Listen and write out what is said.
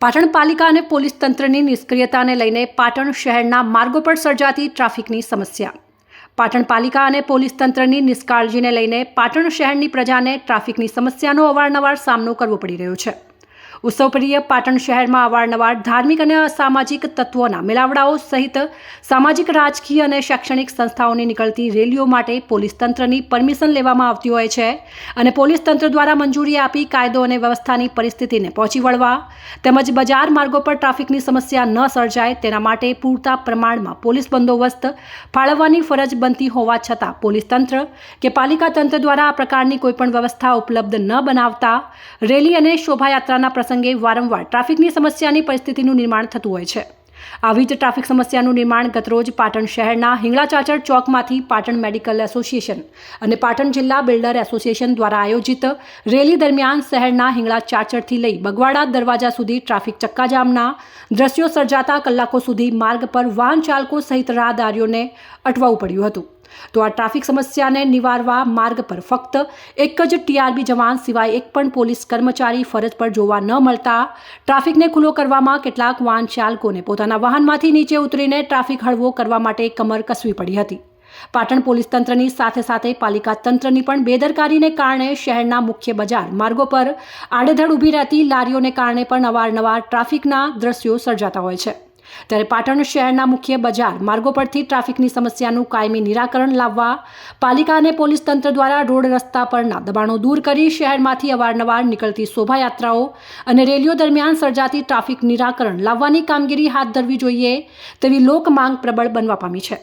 પાટણ પાલિકા અને પોલીસ તંત્રની નિષ્ક્રિયતાને લઈને પાટણ શહેરના માર્ગો પર સર્જાતી ટ્રાફિકની સમસ્યા. પાટણ પાલિકા અને પોલીસ તંત્રની નિષ્કાળજીને લઈને પાટણ શહેરની પ્રજાને ટ્રાફિકની સમસ્યાનો અવારનવાર સામનો કરવો પડી રહ્યો છે. ઉત્સવપ્રિય પાટણ શહેરમાં અવારનવાર ધાર્મિક અને અસામાજિક તત્વોના મેળાવડાઓ સહિત સામાજિક, રાજકીય અને શૈક્ષણિક સંસ્થાઓની નીકળતી રેલીઓ માટે પોલીસ તંત્રની પરમિશન લેવામાં આવતી હોય છે અને પોલીસ તંત્ર દ્વારા મંજૂરી આપી કાયદો અને વ્યવસ્થાની પરિસ્થિતિને પહોંચી વળવા તેમજ બજાર માર્ગો પર ટ્રાફિકની સમસ્યા ન સર્જાય તેના માટે પૂરતા પ્રમાણમાં પોલીસ બંદોબસ્ત ફાળવવાની ફરજ બનતી હોવા છતાં પોલીસ તંત્ર કે પાલિકા તંત્ર દ્વારા આ પ્રકારની કોઈપણ વ્યવસ્થા ઉપલબ્ધ ન બનાવતા રેલી અને શોભાયાત્રાના પ્રસંગે વારંવાર ટ્રાફિકની સમસ્યાની પરિસ્થિતિનું નિર્માણ થતું હોય છે. આવી જ ટ્રાફિક સમસ્યાનું નિર્માણ ગતરોજ પાટણ શહેરના હિંગળા ચાચર ચોકમાંથી પાટણ મેડિકલ એસોસિએશન અને પાટણ જિલ્લા બિલ્ડર એસોસિએશન દ્વારા આયોજિત રેલી દરમિયાન શહેરના હિંગળા ચાચરથી લઈ બગવાડા દરવાજા સુધી ટ્રાફિક ચક્કાજામના દ્રશ્યો સર્જાતા કલાકો સુધી માર્ગ પર વાહન ચાલકો સહિત રાહદારીઓને અટવાવું પડ્યું હતું. તો આ ટ્રાફિક સમસ્યાને નિવારવા માર્ગ પર ફક્ત એક જ ટીઆરબી જવાન સિવાય એક પણ પોલીસ કર્મચારી ફરજ પર જોવા ન મળતા ટ્રાફિકને ખુલ્લો કરવામાં કેટલાક વાહન ચાલકોને પોતાના વાહનમાંથી નીચે ઉતરીને ટ્રાફિક હળવો કરવા માટે કમર કસવી પડી હતી. પાટણ પોલીસ તંત્રની સાથે સાથે પાલિકા તંત્રની પણ બેદરકારીને કારણે શહેરના મુખ્ય બજાર માર્ગો પર આડેધડ ઊભી રહેતી લારીઓને કારણે પણ અવારનવાર ટ્રાફિકના દ્રશ્યો સર્જાતા હોય છે. ત્યારે પાટણ શહેરના મુખ્ય બજાર માર્ગો પરથી ટ્રાફિકની સમસ્યાનું કાયમી નિરાકરણ લાવવા પાલિકા અને પોલીસ તંત્ર દ્વારા રોડ રસ્તા પરના દબાણો દૂર કરી શહેરમાંથી અવારનવાર નીકળતી શોભાયાત્રાઓ અને રેલીઓ દરમિયાન સર્જાતી ટ્રાફિક નિરાકરણ લાવવાની કામગીરી હાથ ધરવી જોઈએ તેવી લોક માંગ પ્રબળ બનવા પામી છે.